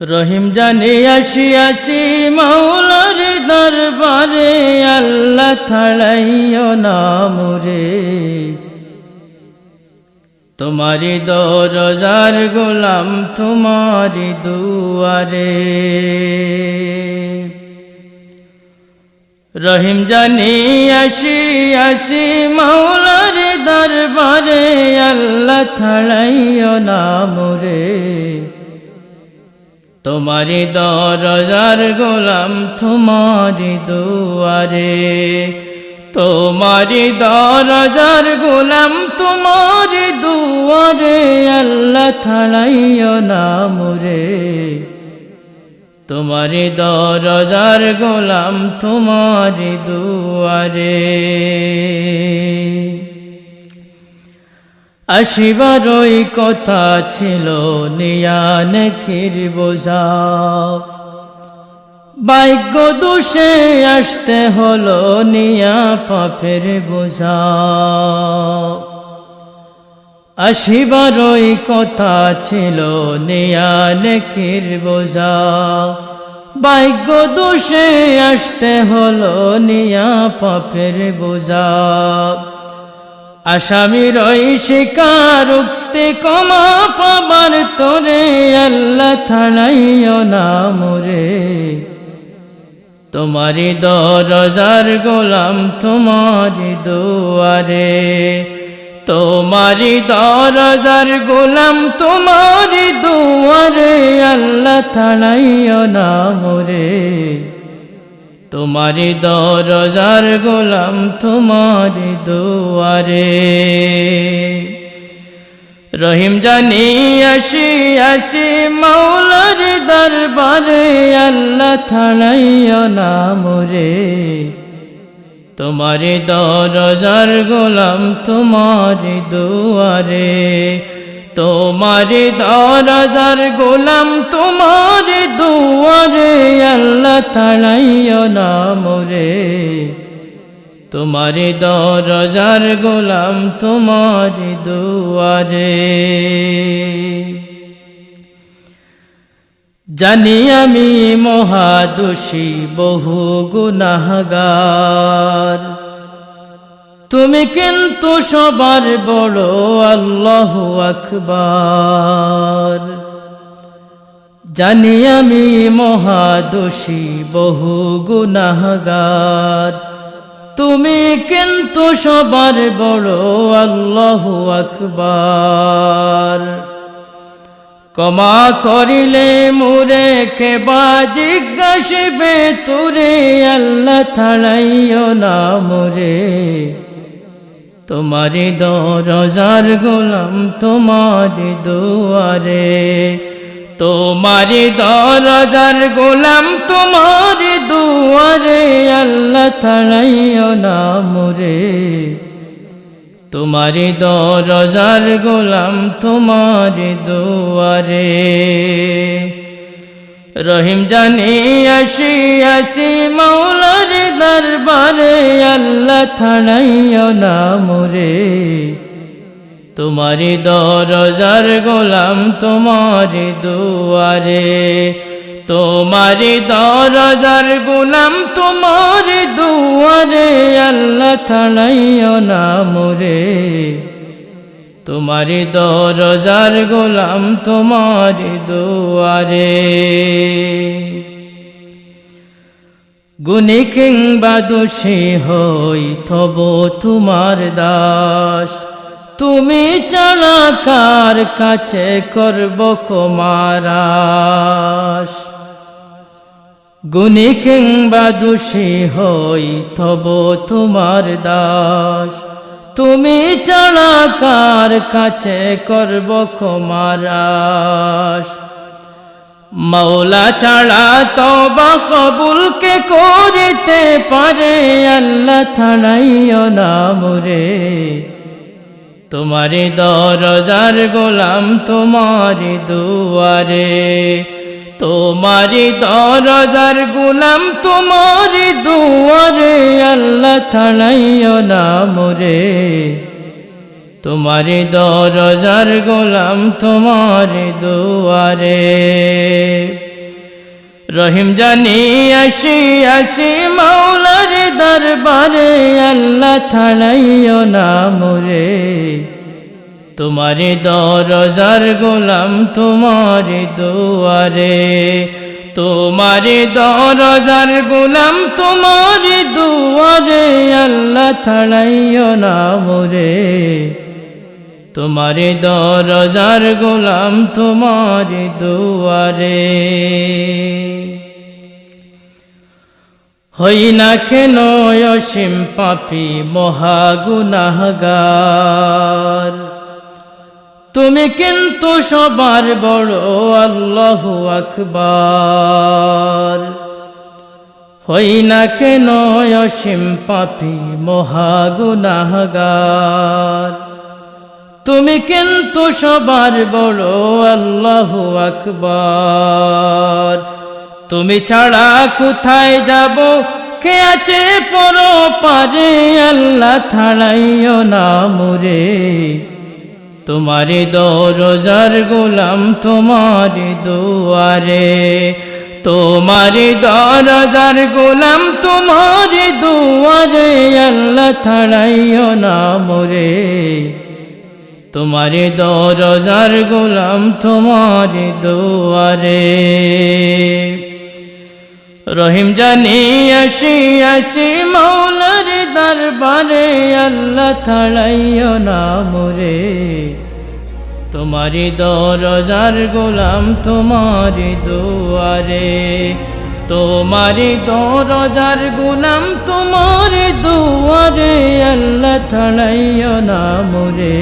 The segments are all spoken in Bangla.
রহিম জানে আসি আসি মাওলার দরবারে, আল্লাহ থাড়াইও না মুরে তোমারি দরজার গোলাম তোমারি দুয়ারে। রহিম জানি আসি আসি মাওলার দরবারে, আল্লাহ থাড়াইও না মুরে তোমারি দরজার গোলাম তোমারি দুয়ারে। তোমারি দরজার গোলাম তোমারি দুয়ারে, আল্লাহ থালাইও না মুরে। তোমারি দরজার গোলাম তোমারি দুয়ারে। আসিবারই কথা ছিল কির বোঝা। ভাগ্য দোষে আসতে হলো, নিয়া পাপের বোঝা। আসিবারই কথা ছিল কির বোঝা। ভাগ্য দোষে আসতে হলো, নিয়া পাপের বোঝা। আসামির ওই শিকার, উক্তি কমা পাবার তোরে আল্লাহ থানাইও না মোরে। তোমারি দরজার গোলাম তোমারি দুয়ারে। তোমারি দরজার গোলাম তোমারি দুয়ারে, আল্লাহ থানাইও না মোরে। তোমারি দরজার গোলাম তোমারি দুয়ারে। রহিম জানি আসি আসি মৌলার দরবারে, আল্লাহ থাড়াইও না মোরে তোমারি দরজার গোলাম তোমারি দুয়ারে। তোমারি দরজার গোলাম, তোমারি দুয়ারে আল্লাহ তাড়াইও না মোরে। তোমারি দরজার গোলাম, তোমারি দুয়ারে। জানি আমি মহাদোষী, বহু গুনাহগার। তুমি কিন্তু সবার বড় আল্লাহ আকবার। জানি আমি মহাদোষী, বহু গুনাহগার। তুমি কিন্তু সবার বড় আল্লাহ আকবার। কমা করিলে মুরে কেবা জিজ্ঞাসবে, তুরে আল্লাহ থাড়াইও না মুরে। তোমারি দরজার গোলাম তোমারি দুয়ারে। তোমারি দরজার গোলাম তোমারি দুয়ারে, আল্লাহ থাড়াইও না মুরে। তোমারি দরজার গোলাম তোমারি দুয়ারে। রহিম জানি আসি আসি মৌলার দরবারে, আল্লাহ থাড়াইও না মুরে। তোমারি দরজার গোলাম তোমারি দুয়ারে। তোমারি দরজার গোলাম তোমারি দুয়ারে, আল্লাহ থাড়াইও না মুরে। তোমারি দরজার গোলাম তোমারি দুয়ারে। গুণী কিংবা দোষী হই, তব তোমার দাস। তুমি ছাড়া কার কাছে করব কুমারাস গুণী কিংবা দোষী হই, তব তোমার দাস। তুমি ছাড়া কার কাছে করব কুমারাস মৌলা ছাড়া তবা কবুলকে করিতে পারে আল্লাহ থাড়াইও না মুরে। তোমারি দরজার গোলাম তোমারি দুয়ারে। তোমারি দরজার গোলাম তোমারি দুয়ারে, আল্লাহ থাড়াইও না মুরে। তোমারি দরজার গোলাম তোমারি দুয়ারে। রহিম জানি আসি আসি মাওলার দরবারে, আল্লাহ থাড়াইও না মোরে। তোমারি দরজার গোলাম তোমারি দুয়ারে। তোমারি দরজার গোলাম তোমারি দুয়ারে, আল্লাহ থাড়াইও না মোরে। তোমারি দরজার গোলাম তোমারি দুয়ারে। হই না কেন অসীম পাপি মহাগুনাহগার তুমি কিন্তু সবার বড় আল্লাহ আকবার। হই না কেন অসীম পাপি মহাগুনাহগার তুমি কিন্তু সবার বড় আল্লাহ আকবার। তুমি ছাড়া কোথায় যাব? কে আছে পর পারে আল্লাহ থাড়াইও না মুরে। তোমারি দরজার গোলাম তোমারি দুয়ারে। তোমারি দরজার গোলাম তোমারি দুয়ারে। আল্লাহ থাড়াইও না মোরে। তোমারি দরজার গোলাম তোমারি দুয়ারে। রহিম জানি আসি আসি মৌলার দরবারে, আল্লাহ থাড়াইও না মোরে। তোমারি দরজার গোলাম তোমারি দুয়ারে। তোমারি দরজার গুলাম তোমার দুয়ারে আল্লাহ থাড়াইও না মোরে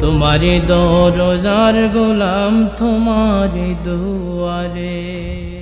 তোমারি দরজার গুলাম তোমার দুয়ারে।